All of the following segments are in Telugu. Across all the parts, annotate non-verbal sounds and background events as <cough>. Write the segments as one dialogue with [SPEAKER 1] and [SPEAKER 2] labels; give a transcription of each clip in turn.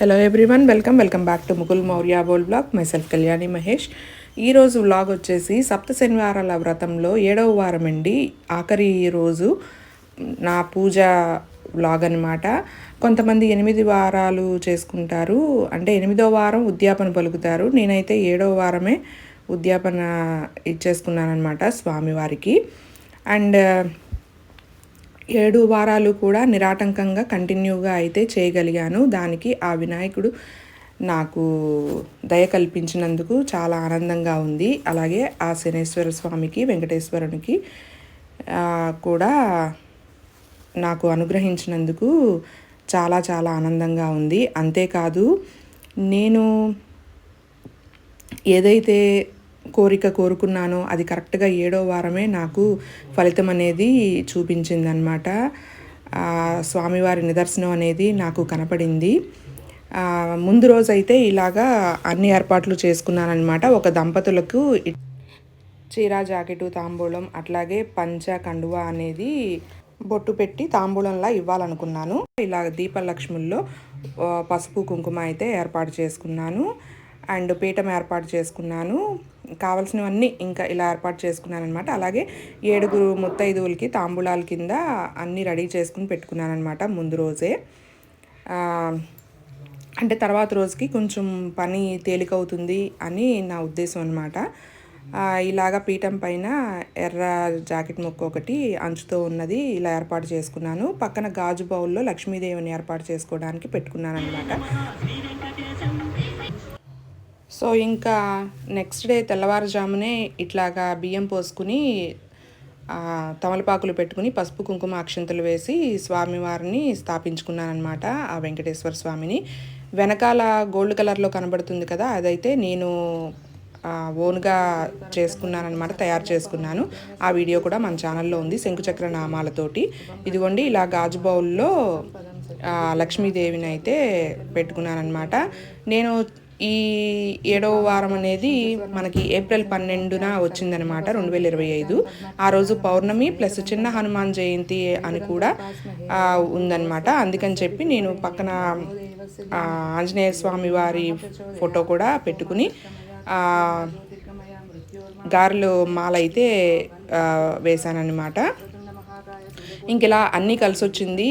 [SPEAKER 1] Hello everyone welcome welcome back to Mukul Maurya boll blog self Kalyani Mahesh ఈరోజు వ్లాగ్ వచ్చేసి సప్త శనివారాల వ్రతంలో ఏడవ వారం అండి. ఆఖరి రోజు నా పూజ వ్లాగ్ అనమాట కొంతమంది ఎనిమిది వారాలు చేసుకుంటారు. అంటే ఎనిమిదో వారం ఉద్యాపన పలుకుతారు. నేనైతే ఏడవ వారమే ఉద్యాపన ఇచ్చేసుకున్నాను అనమాట స్వామివారికి. అండ్ ఏడు వారాలు కూడా నిరాటంకంగా కంటిన్యూగా అయితే చేయగలిగాను. దానికి ఆ వినాయకుడు నాకు దయ కల్పించినందుకు చాలా ఆనందంగా ఉంది. అలాగే ఆ శనేశ్వర స్వామికి వెంకటేశ్వరునికి కూడా నాకు అనుగ్రహించినందుకు చాలా చాలా ఆనందంగా ఉంది. అంతేకాదు నేను ఏదైతే కోరిక కోరుకున్నానో అది కరెక్ట్గా ఏడో వారమే నాకు ఫలితం అనేది చూపించిందనమాట అనమాట స్వామివారి నిదర్శనం అనేది నాకు కనపడింది. ముందు రోజైతే ఇలాగా అన్ని ఏర్పాట్లు చేసుకున్నానమాట ఒక దంపతులకు చీర జాకెటు తాంబూలం అట్లాగే పంచ కండువా అనేది బొట్టు పెట్టి తాంబూలంలా ఇవ్వాలనుకున్నాను. ఇలా దీపలక్ష్ముల్లో పసుపు కుంకుమ అయితే ఏర్పాటు చేసుకున్నాను. అండ్ పీఠం ఏర్పాటు చేసుకున్నాను. కావాల్సినవన్నీ ఇంకా ఇలా ఏర్పాటు చేసుకున్నాను అనమాట అలాగే ఏడుగురు ముత్తైదువులకి తాంబూలాల కింద అన్నీ రెడీ చేసుకుని పెట్టుకున్నాను అనమాట ముందు రోజే. అంటే తర్వాత రోజుకి కొంచెం పని తేలికవుతుంది అని నా ఉద్దేశం అనమాట ఇలాగా పీఠం పైన ఎర్ర జాకెట్ ముక్క ఒకటి అంచుతో ఉన్నది ఇలా ఏర్పాటు చేసుకున్నాను. పక్కన గాజు బౌల్లో లక్ష్మీదేవిని ఏర్పాటు చేసుకోవడానికి పెట్టుకున్నాను అనమాట సో ఇంకా నెక్స్ట్ డే తెల్లవారుజామునే ఇట్లాగా బియ్యం పోసుకుని తమలపాకులు పెట్టుకుని పసుపు కుంకుమ అక్షంతలు వేసి స్వామివారిని స్థాపించుకున్నాను అనమాట ఆ వెంకటేశ్వర స్వామిని. వెనకాల గోల్డ్ కలర్లో కనబడుతుంది కదా అదైతే నేను ఓన్గా చేసుకున్నానమాట తయారు చేసుకున్నాను. ఆ వీడియో కూడా మన ఛానల్లో ఉంది శంకుచక్ర నామాలతోటి ఇదిగోండి ఇలా గాజు బౌల్లో లక్ష్మీదేవిని అయితే పెట్టుకున్నానమాట నేను ఈ ఏడవ వారం అనేది మనకి ఏప్రిల్ పన్నెండున వచ్చిందనమాట రెండు వేల ఇరవై ఐదు. ఆ రోజు పౌర్ణమి ప్లస్ చిన్న హనుమాన్ జయంతి అని కూడా ఉందన్నమాట. అందుకని చెప్పి నేను పక్కన ఆంజనేయ స్వామి వారి ఫోటో కూడా పెట్టుకుని గారెలు మాల అయితే ఆ, వేశానన్నమాట. అన్నీ కలిసి వచ్చింది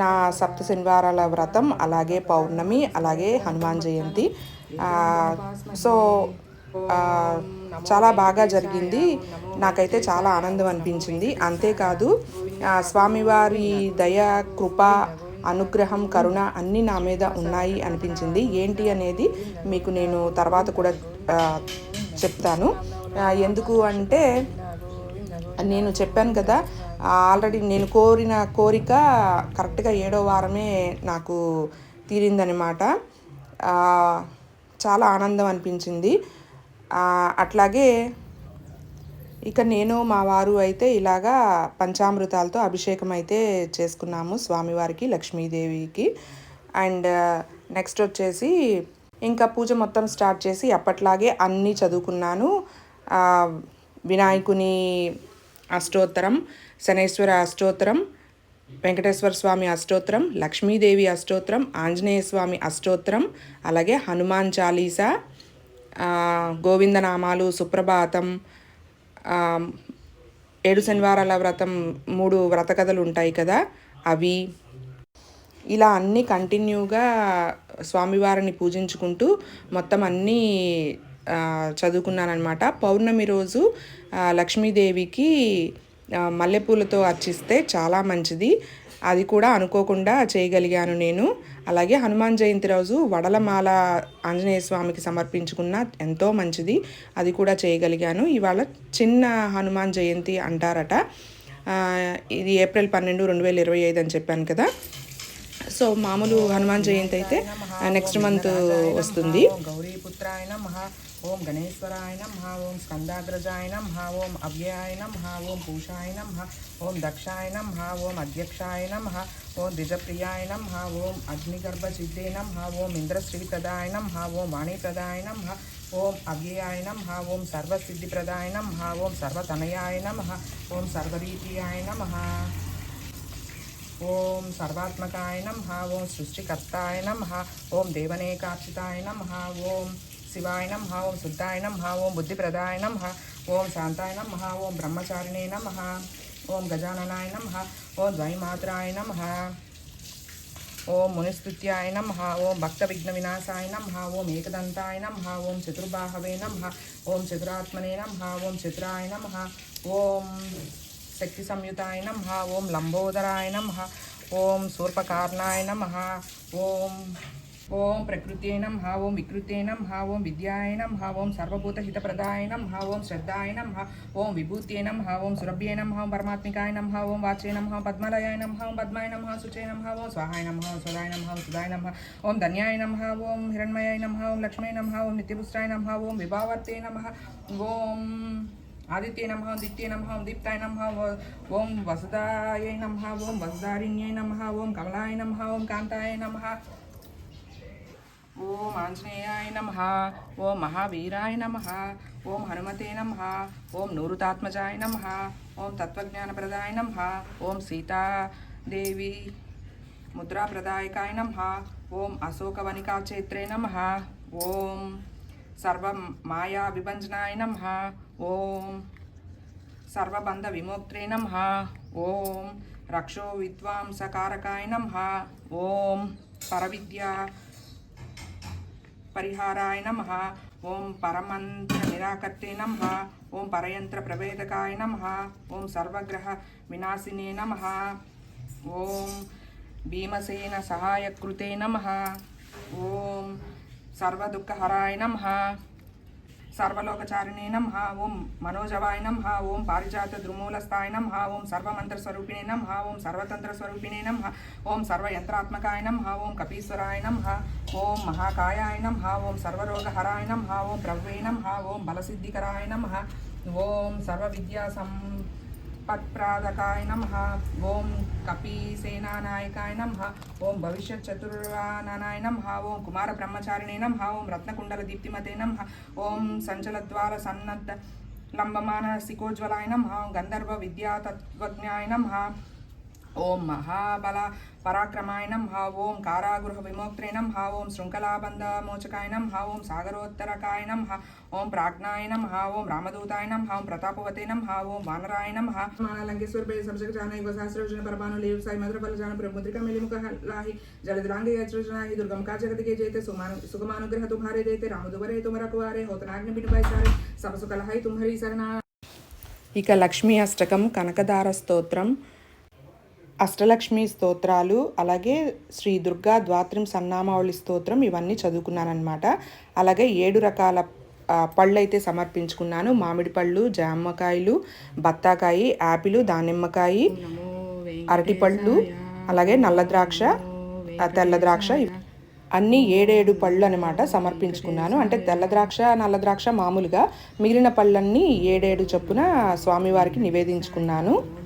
[SPEAKER 1] నా సప్త శనివారాల వ్రతం అలాగే పౌర్ణమి అలాగే హనుమాన్ జయంతి. సో చాలా బాగా జరిగింది. నాకైతే చాలా ఆనందం అనిపించింది. అంతేకాదు స్వామివారి దయ కృప అనుగ్రహం కరుణ అన్నీ నా మీద ఉన్నాయి అనిపించింది. ఏంటి అనేది మీకు నేను తర్వాత కూడా చెప్తాను. ఎందుకు అంటే నేను చెప్పాను కదా ఆల్రెడీ నేను కోరిన కోరిక కరెక్ట్గా ఏడో వారమే నాకు తీరిందనమాట చాలా ఆనందం అనిపించింది. అట్లాగే ఇక నేను మా వారు అయితే ఇలాగా పంచామృతాలతో అభిషేకం అయితే చేసుకున్నాము స్వామివారికి లక్ష్మీదేవికి. అండ్ నెక్స్ట్ వచ్చేసి ఇంకా పూజ మొత్తం స్టార్ట్ చేసి అప్పట్లాగే అన్నీ చదువుకున్నాను. వినాయకుని అష్టోత్తరం శనేశ్వర అష్టోత్తరం వెంకటేశ్వర స్వామి అష్టోత్తరం లక్ష్మీదేవి అష్టోత్తరం ఆంజనేయ స్వామి అష్టోత్తరం అలాగే హనుమాన్ చాలీసా గోవిందనామాలు సుప్రభాతం ఏడు శనివారాల వ్రతం మూడు వ్రత కథలు ఉంటాయి కదా అవి. ఇలా అన్నీ కంటిన్యూగా స్వామివారిని పూజించుకుంటూ మొత్తం అన్నీ చదువుకున్నానమాట పౌర్ణమి రోజు లక్ష్మీదేవికి మల్లెపూలతో అర్చిస్తే చాలా మంచిది. అది కూడా అనుకోకుండా చేయగలిగాను నేను. అలాగే హనుమాన్ జయంతి రోజు వడలమాల ఆంజనేయ స్వామికి సమర్పించుకున్న ఎంతో మంచిది. అది కూడా చేయగలిగాను. ఇవాళ చిన్న హనుమాన్ జయంతి అంటారట. ఇది ఏప్రిల్ పన్నెండు రెండు వేల ఇరవై ఐదు అని చెప్పాను కదా. సో మామూలు హనుమాన్ జయంతి అయితే నెక్స్ట్ మంత్ వస్తుంది.
[SPEAKER 2] ఓం మహా ओम गणेश्वराय नम ओम स्कंदाग्रजाय नम ओम अव्ययाय नम ओम पूषाय नम ओम दक्षाय नम ओम अध्यक्षाय नम ओम द्विजप्रियाय नम ओम अग्निगर्भसिद्धे नम ओम इंद्रश्रीप्रदाय नम ओम वाणीप्रदाय नम ओम अव्ययाय नम ओम सर्वसिद्धिप्रदाय नम ओम सर्वतनयाय नम ओम सर्वरीतियाय नम ओम सर्वात्मकाय नम ओम सृष्टिकर्ताय नम ओम देवनेकाचिताय नम ओम शिवाय नम ओं शुद्धाय नम ओं बुद्धिप्रदाय नम ओं शांताय नम ओं ब्रह्मचारिणे नम ओं गजाननाय नम ओं द्वैमात्राय नम ओं मुनिस्तुत्याय नम ओं भक्तविघ्नविनाशाय नम ओं एकदंताय नम ओं चतुर्बाहवे नम ओं चतुरात्मने नम ओं चतुराय नम ओं शक्तिसंयुताय नम ओं लंबोदराय नम ओं शूर्पकार्णाय नम ओं ओम प्रकृतेनम हावोम विकृतेनम हावोम विद्यायनम हावोम सर्वभूत हित प्रदायनम हावोम श्रद्धायनम ओम विभूतेनम हावोम सुरभ्येनम हावोम परमात्मिकायनम हावोम वाचेनम हावोम पद्मलयायनम हावोम पद्मायनम हावोम सुचेनम हावोम स्वाहायनम हावोम सुदायनम हावोम सुदायनम ओम धन्यायनम हावोम हिरण्मयायनम हावोम लक्ष्मीनम हावोम नित्यपुष्टायनम हावोम विभावर्तेनम ओम आदित्य नम हम दीप्त नम हम दीप्ताय नम हम ओम वसुदाय नम हम वसुदारिण्य नम हम कमलाय नम ओम कांताय नम हम ఓం ఆంజనేయాయ నమ ఓం మహావీరాయ నమ ఓం హనుమతే నమ ఓం నూరుతాత్మజాయ నమ ఓం తత్వజ్ఞానప్రదాయ నమ ఓం సీతాదేవి ముద్రాప్రదాయకాయ నమ ఓం అశోకవనికాచేత్రే నమ ఓం సర్వ మాయా విభంజనాయ నమ ఓం సర్వబంధ విమోక్త్రే నమ ఓం రక్షో విద్వాంసకారకాయ నమ ఓం పరవిద్యా పరిహారాయ నమ. ఓం పరమంత్ర నిరాకర్తే నమ. ఓం పరయంత్ర ప్రవేదకాయ నమ. ఓం సర్వగ్రహ వినాశినే నమ. ఓం భీమసేన సహాయకృతే నమ. ఓం సర్వదుఃఖహరాయ నమ. సర్వలోకచారిణీనం హా ఓం మనోజవాయనం హా ఓం పారిజాత ద్రుమూలస్థాయనం హా ఓం సర్వమంత్రస్వరూపిణీనం హా ఓం సర్వతంత్రస్వరూపిణీనం హా ఓం సర్వయంత్రాత్మకాయనం హా ఓం కపీశ్వరాయనం హా ఓం మహాకాయాయనం హా ఓం సర్వరోగహరాయనం హా ఓం బ్రహ్వేణం హా ఓం బలసిద్ధికరాయనం హా ఓం సర్వవిద్యా సం పత్ప్రాదకాయ నమ ఓం కపీసేనానాయకాయ నమ ఓం భవిష్యత్ చతుర్వానాయ నమ ఓం కుమార బ్రహ్మచారిణే నమ ఓం రత్నకుండల దీప్తిమతే నమ ఓం సంచలద్వార సన్నద్ధ లంబమాన శిఖోజ్వలాయ నమ ఓం గంధర్వ విద్యాతత్వజ్ఞాయ నమ ఓం మహాబల పరాక్రమాయణం హా ఓం కారాగృహ విమోక్త్రిణం హా ఓం శృంఖలాబంధమోచకాయనం హా ఓం సాగరోత్తరకాయనం హా ఓం ప్రాజ్ఞాయనం హా ఓం రామదూతాయనం హా ఓం ప్రతాపవతేనం హా ఓం వానరాయనం హా మాన లంకేశ్వర పేరు సంసక జాన యువ సహస్రజన పరమాను లేవు సాయి మధురఫల జాన ప్రముద్రిక మిలిముఖ లాహి జలదురాంగి యజ్రజనాహి దుర్గం కా జగతికి జైతే సుమాను సుఖమానుగ్రహ తుమారే జైతే రామదువరే తుమరకు హోతనాగ్ని పిడిపై సారే సభసుకలహై తుమ్హరి శరణ
[SPEAKER 1] ఇక లక్ష్మీ అష్టకం కనకదార స్తోత్రం అష్టలక్ష్మి స్తోత్రాలు అలాగే శ్రీ దుర్గా ద్వాత్రిం సన్నామావళి స్తోత్రం ఇవన్నీ చదువుకున్నానమాట అలాగే ఏడు రకాల పళ్ళు అయితే సమర్పించుకున్నాను. మామిడి పళ్ళు జామకాయలు బత్తాకాయ యాపిల్ దానిమ్మకాయ అరటిపళ్ళు అలాగే నల్ల ద్రాక్ష తెల్ల ద్రాక్ష అన్నీ ఏడేడు పళ్ళు అనమాట సమర్పించుకున్నాను. అంటే తెల్ల ద్రాక్ష నల్ల ద్రాక్ష మామూలుగా మిగిలిన పళ్ళన్నీ ఏడేడు చొప్పున స్వామివారికి నివేదించుకున్నాను.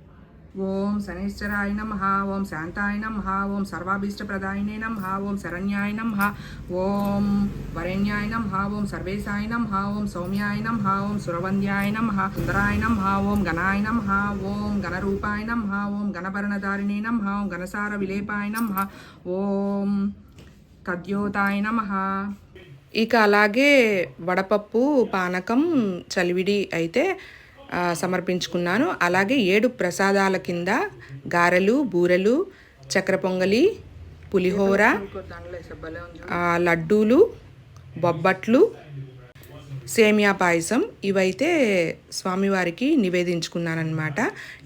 [SPEAKER 2] ఓం శనిశ్చరాయ నమ ఓం శాంతాయ నమ ఓం సర్వాభీష్టప్రదాయినే నమ ఓం శరణ్యాయ నమ ఓం వరణ్యాయ నమ ఓం సర్వేశాయ నమ ఓం సౌమ్యాయ నమ ఓం సురవంద్యాయ నమ సుందరాయ నమ ఓం గణాయ నమ ఓం గణరూపాయ నమ ఓం గణభరణధారిణే నమ ఓం గణసార విలేపాయ నమ ఓం కద్యోతాయ నమ
[SPEAKER 1] ఇక అలాగే వడపప్పు పానకం చలివిడి అయితే సమర్పించుకున్నాను. అలాగే ఏడు ప్రసాదాల కింద గారెలు బూరెలు చక్ర పొంగలి పులిహోర లడ్డూలు బొబ్బట్లు సేమియా పాయసం ఇవైతే స్వామివారికి నివేదించుకున్నానమాట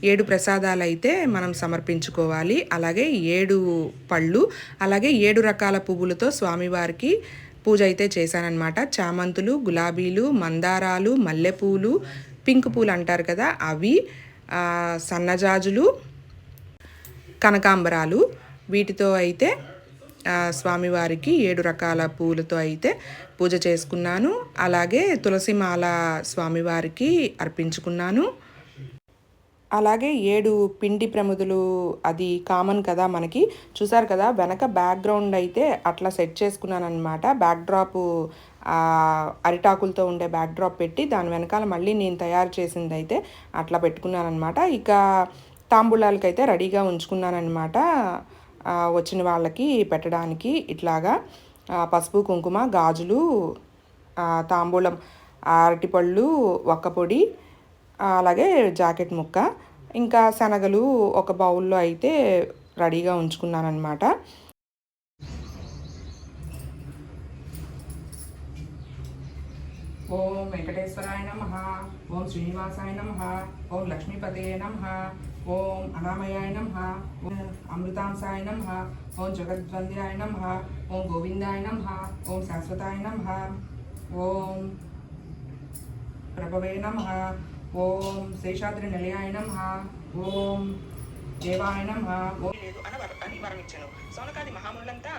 [SPEAKER 1] ఏడు ప్రసాదాలు అయితే మనం సమర్పించుకోవాలి. అలాగే ఏడు పళ్ళు అలాగే ఏడు రకాల పువ్వులతో స్వామివారికి పూజ అయితే చేశానన్నమాట. చామంతులు గులాబీలు మందారాలు మల్లెపూలు పింక్ పూలు అంటారు కదా అవి సన్నజాజులు కనకాంబరాలు. వీటితో అయితే స్వామివారికి ఏడు రకాల పూలతో అయితే పూజ చేసుకున్నాను. అలాగే తులసిమాల స్వామివారికి అర్పించుకున్నాను. అలాగే ఏడు పిండి ప్రముదులు అది కామన్ కదా మనకి. చూసారు కదా వెనక బ్యాక్గ్రౌండ్ అయితే అట్లా సెట్ చేసుకున్నాను అనమాట బ్యాక్డ్రాప్ అరిటాకులతో ఉండే బ్యాక్డ్రాప్ పెట్టి దాని వెనకాల మళ్ళీ నేను తయారు చేసింది అయితే అట్లా పెట్టుకున్నాను అనమాట ఇక తాంబూలాలకైతే రెడీగా ఉంచుకున్నానమాట వచ్చిన వాళ్ళకి పెట్టడానికి ఇట్లాగా పసుపు కుంకుమ గాజులు తాంబూలం అరటిపళ్ళు ఒక్కపొడి అలాగే జాకెట్ ముక్క ఇంకా శనగలు ఒక బౌల్లో అయితే రెడీగా ఉంచుకున్నానమాట
[SPEAKER 2] ఓం వెంకటేశ్వరాయ నమ ఓం శ్రీనివాసాయ నమ ఓం లక్ష్మీపతే నమ ఓం అనామయాయ నమ ఓం అమృతాంసాయ నమ ఓం జగద్వంద్యాయ నమ ఓం గోవిందాయ నమ ఓం శాశ్వతాయ నమ ఓం ప్రభవే నమ ఓం శేషాద్రి నిలయాయ నమ ఓం దేవాయ నమ ఓం
[SPEAKER 1] లేదు అని వర- అని వరమిచ్చను సోనకాది మహామునులంతా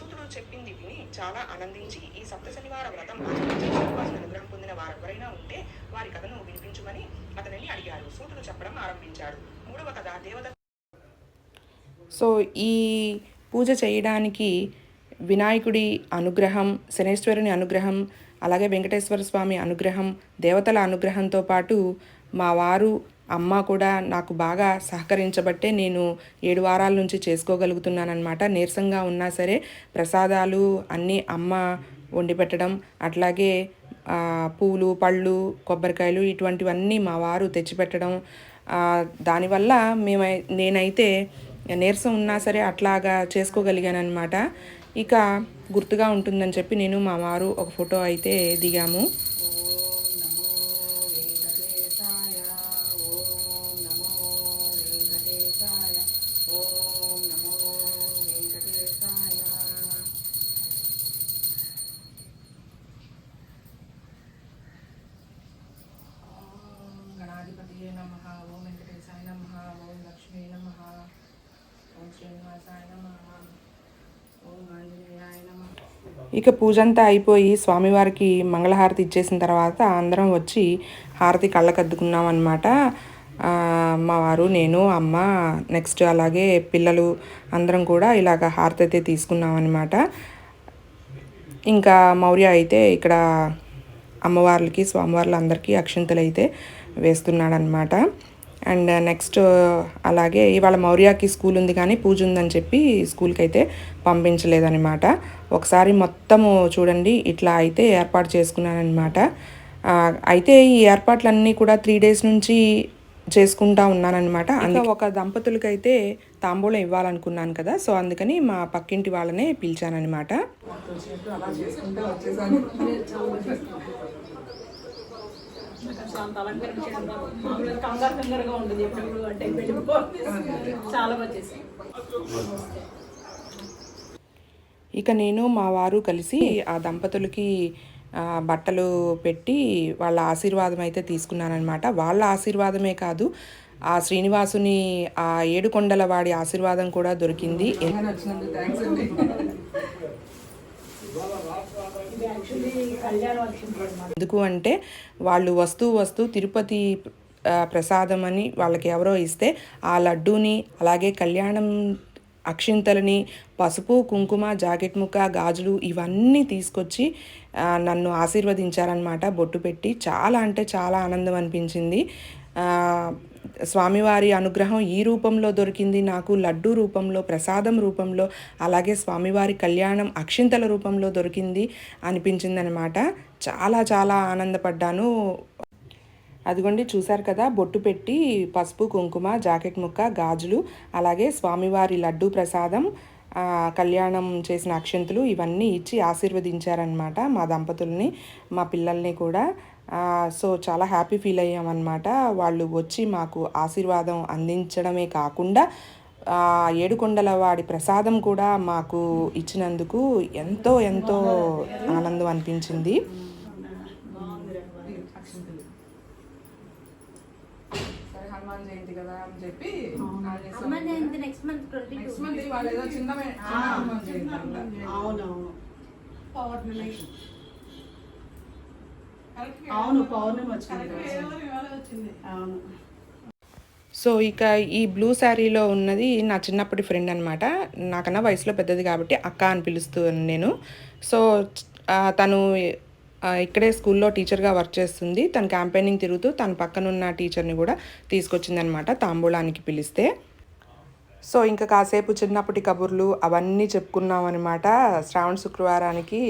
[SPEAKER 1] సూతుడు చెప్పింది విని చాలా ఆనందించి ఈ సప్త శనివార వ్రతం ఆచరించి శ్రీనివాసుని అనుగ్రహం పొందిన వారెవరైనా ఉంటే వారి కథను వినిపించమని అతనిని అడిగారు. సూతుడు చెప్పడం ఆరంభించాడు మూడవ కథ దేవత సో ఈ పూజ చేయడానికి వినాయకుడి అనుగ్రహం శనేశ్వరుని అనుగ్రహం అలాగే వెంకటేశ్వర స్వామి అనుగ్రహం దేవతల అనుగ్రహంతో పాటు మా వారు అమ్మ కూడా నాకు బాగా సహకరించబట్టే నేను ఏడు వారాల నుంచి చేసుకోగలుగుతున్నానమాట నీరసంగా ఉన్నా సరే ప్రసాదాలు అన్నీ అమ్మ వండి పెట్టడం అట్లాగే పూలు పళ్ళు కొబ్బరికాయలు ఇటువంటివన్నీ మా వారు తెచ్చిపెట్టడం దానివల్ల మేము నేనైతే నీరసం ఉన్నా సరే అట్లాగా చేసుకోగలిగాననమాట ఇక గుర్తుగా ఉంటుందని చెప్పి నేను మా వారు ఒక ఫోటో అయితే దిగాము. ఇక పూజ అంతా అయిపోయి స్వామివారికి మంగళహారతి ఇచ్చేసిన తర్వాత అందరం వచ్చి హారతి కళ్ళకద్దుకున్నాం అనమాట మా వారు నేను అమ్మ నెక్స్ట్ అలాగే పిల్లలు అందరం కూడా ఇలాగ హారతి అయితే తీసుకున్నాం అనమాట ఇంకా మౌర్య అయితే ఇక్కడ అమ్మవార్లకి స్వామివార్లు అందరికీ అక్షింతలు అయితే వేస్తున్నాడనమాట అండ్ నెక్స్ట్ అలాగే ఇవాళ మౌర్యకి స్కూల్ ఉంది కానీ పూజ ఉందని చెప్పి స్కూల్కి అయితే పంపించలేదన్నమాట. ఒకసారి మొత్తము చూడండి ఇట్లా అయితే ఏర్పాటు చేసుకున్నానమాట అయితే ఈ ఏర్పాట్లన్నీ కూడా త్రీ డేస్ నుంచి చేసుకుంటా ఉన్నానన్నమాట. అందుకే ఒక దంపతులకైతే తాంబూలం ఇవ్వాలనుకున్నాను కదా సో అందుకని మా పక్కింటి వాళ్ళనే పిలిచానమాట
[SPEAKER 3] అంత. మామూలుగా కంగారు కంగారుగా ఎప్పుడు అంటే వెళ్ళిపోతుంది చాలా
[SPEAKER 1] ఇక నేను మా వారు కలిసి ఆ దంపతులకి బట్టలు పెట్టి వాళ్ళ ఆశీర్వాదం అయితే తీసుకున్నానమాట వాళ్ళ ఆశీర్వాదమే కాదు ఆ శ్రీనివాసుని ఆ ఏడుకొండల వాడి ఆశీర్వాదం కూడా దొరికింది
[SPEAKER 2] బాగా నచ్చినందుకు థ్యాంక్స్ అండి
[SPEAKER 3] ఇది యాక్చువల్లీ కళ్యాణ వర్షం అనమాట
[SPEAKER 1] ఎందుకు అంటే వాళ్ళు వస్తూ వస్తూ తిరుపతి ప్రసాదం అని వాళ్ళకి ఎవరో ఇస్తే ఆ లడ్డూని అలాగే కళ్యాణం అక్షింతలని పసుపు కుంకుమ జాకెట్ ముక్క గాజులు ఇవన్నీ తీసుకొచ్చి నన్ను ఆశీర్వదించారనమాట బొట్టు పెట్టి చాలా అంటే చాలా ఆనందం అనిపించింది. స్వామివారి అనుగ్రహం ఈ రూపంలో దొరికింది నాకు లడ్డు రూపంలో ప్రసాదం రూపంలో అలాగే స్వామివారి కళ్యాణం అక్షింతల రూపంలో దొరికింది అనిపించింది అనమాట చాలా చాలా ఆనందపడ్డాను. అదిగోండి చూశారు కదా బొట్టు పెట్టి పసుపు కుంకుమ జాకెట్ ముక్క గాజులు అలాగే స్వామివారి లడ్డు ప్రసాదం కళ్యాణం చేసిన అక్షంతులు ఇవన్నీ ఇచ్చి ఆశీర్వదించారనమాట మా దంపతుల్ని మా పిల్లల్ని కూడా. సో చాలా హ్యాపీ ఫీల్ అయ్యామన్నమాట. వాళ్ళు వచ్చి మాకు ఆశీర్వాదం అందించడమే కాకుండా ఆ ఏడుకొండల వాడి ప్రసాదం కూడా మాకు ఇచ్చినందుకు ఎంతో ఎంతో ఆనందం అనిపించింది.
[SPEAKER 2] సరే హనుమాన్ జయంతి కదా అని చెప్పి
[SPEAKER 4] Hanuman Jayanti next month
[SPEAKER 2] next month వాళ్ళు ఏదో చిన్న హనుమాన్ జయంతి.
[SPEAKER 5] అవునవును.
[SPEAKER 3] పౌర్ణమి
[SPEAKER 5] అవును పౌర్ణమి వచ్చింది అవును.
[SPEAKER 1] సో ఇక ఈ బ్లూ శారీలో ఉన్నది నా చిన్నప్పటి ఫ్రెండ్ అనమాట నాకన్నా వయసులో పెద్దది కాబట్టి అక్క అని పిలుస్తాను నేను. సో తను ఇక్కడే స్కూల్లో టీచర్గా వర్క్ చేస్తుంది. తను క్యాంపెయినింగ్ తిరుగుతూ తన పక్కనున్న టీచర్ని కూడా తీసుకొచ్చిందనమాట తాంబూలానికి పిలిస్తే. సో ఇంకా కాసేపు చిన్నప్పటి కబుర్లు అవన్నీ చెప్పుకున్నాం అనమాట శ్రావణ శుక్రవారానికి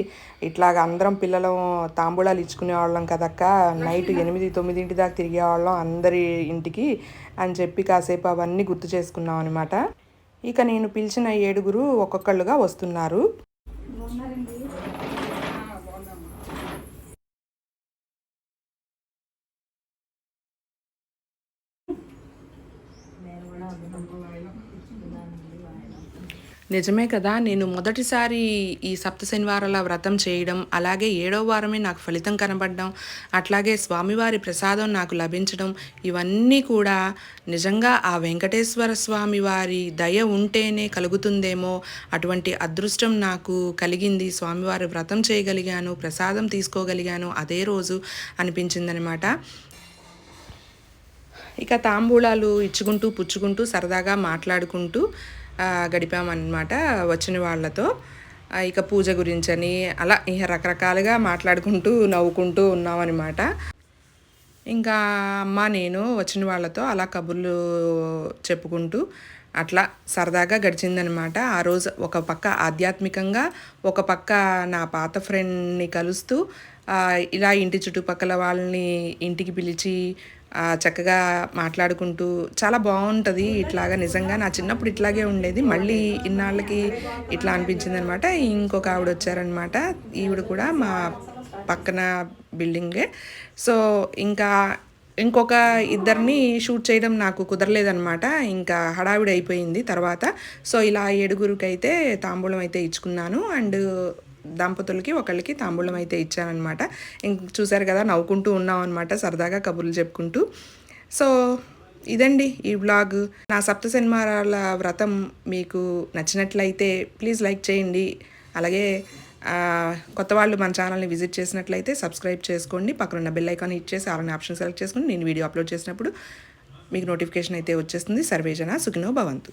[SPEAKER 1] ఇట్లాగ అందరం పిల్లలు తాంబూలాలు ఇచ్చుకునే వాళ్ళం కదక్క. నైట్ <laughs> ఎనిమిది తొమ్మిదింటి దాకా తిరిగే వాళ్ళం అందరి ఇంటికి అని చెప్పి కాసేపు అవన్నీ గుర్తు చేసుకున్నాం అనమాట ఇక నేను పిలిచిన ఏడుగురు ఒక్కొక్కళ్ళుగా వస్తున్నారు. నిజమే కదా నేను మొదటిసారి ఈ సప్త శనివారాల వ్రతం చేయడం అలాగే ఏడవ వారమే నాకు ఫలితం కనబడడం అట్లాగే స్వామివారి ప్రసాదం నాకు లభించడం ఇవన్నీ కూడా నిజంగా ఆ వెంకటేశ్వర స్వామి వారి దయ ఉంటేనే కలుగుతుందేమో అటువంటి అదృష్టం నాకు కలిగింది. స్వామివారి వ్రతం చేయగలిగాను ప్రసాదం తీసుకోగలిగాను అదే రోజు అనిపించిందనమాట ఇక తాంబూలాలు ఇచ్చుకుంటూ పుచ్చుకుంటూ సరదాగా మాట్లాడుకుంటూ గడిపామన్నమాట వచ్చిన వాళ్ళతో. ఇక పూజ గురించని అలా ఇక రకరకాలుగా మాట్లాడుకుంటూ నవ్వుకుంటూ ఉన్నామన్నమాట. ఇంకా అమ్మ నేను వచ్చిన వాళ్ళతో అలా కబుర్లు చెప్పుకుంటూ అట్లా సరదాగా గడిచిందనమాట ఆ రోజు ఒక పక్క ఆధ్యాత్మికంగా ఒక పక్క నా పాత ఫ్రెండ్ని కలుస్తూ ఇలా ఇంటి చుట్టుపక్కల వాళ్ళని ఇంటికి పిలిచి చక్కగా మాట్లాడుకుంటూ చాలా బాగుంటుంది ఇట్లాగా నిజంగా. నా చిన్నప్పుడు ఇట్లాగే ఉండేది. మళ్ళీ ఇన్నాళ్ళకి ఇట్లా అనిపించింది అనమాట ఇంకొక ఆవిడ వచ్చారనమాట. ఈవిడ కూడా మా పక్కన బిల్డింగే. సో ఇంకా ఇంకొక ఇద్దరిని షూట్ చేయడం నాకు కుదరలేదనమాట. ఇంకా హడావిడి అయిపోయింది తర్వాత. సో ఇలా ఏడుగురికి అయితే తాంబూలం అయితే ఇచ్చుకున్నాను. అండ్ దంపతులకి ఒకళ్ళకి తాంబూలం అయితే ఇచ్చానమాట ఇంక చూసారు కదా నవ్వుకుంటూ ఉన్నాం అనమాట సరదాగా కబుర్లు చెప్పుకుంటూ. సో ఇదండి ఈ బ్లాగ్ నా సప్త శనివారాల వ్రతం మీకు నచ్చినట్లయితే ప్లీజ్ లైక్ చేయండి. అలాగే కొత్త వాళ్ళు మన ఛానల్ని విజిట్ చేసినట్లయితే సబ్స్క్రైబ్ చేసుకోండి. పక్కనున్న బెల్ ఐకాన్ హిట్ చేసి అలానే ఆప్షన్ సెలెక్ట్ చేసుకుని నేను వీడియో అప్లోడ్ చేసినప్పుడు మీకు నోటిఫికేషన్ అయితే వచ్చేస్తుంది. సర్వేజన సుఖినో భవంతు.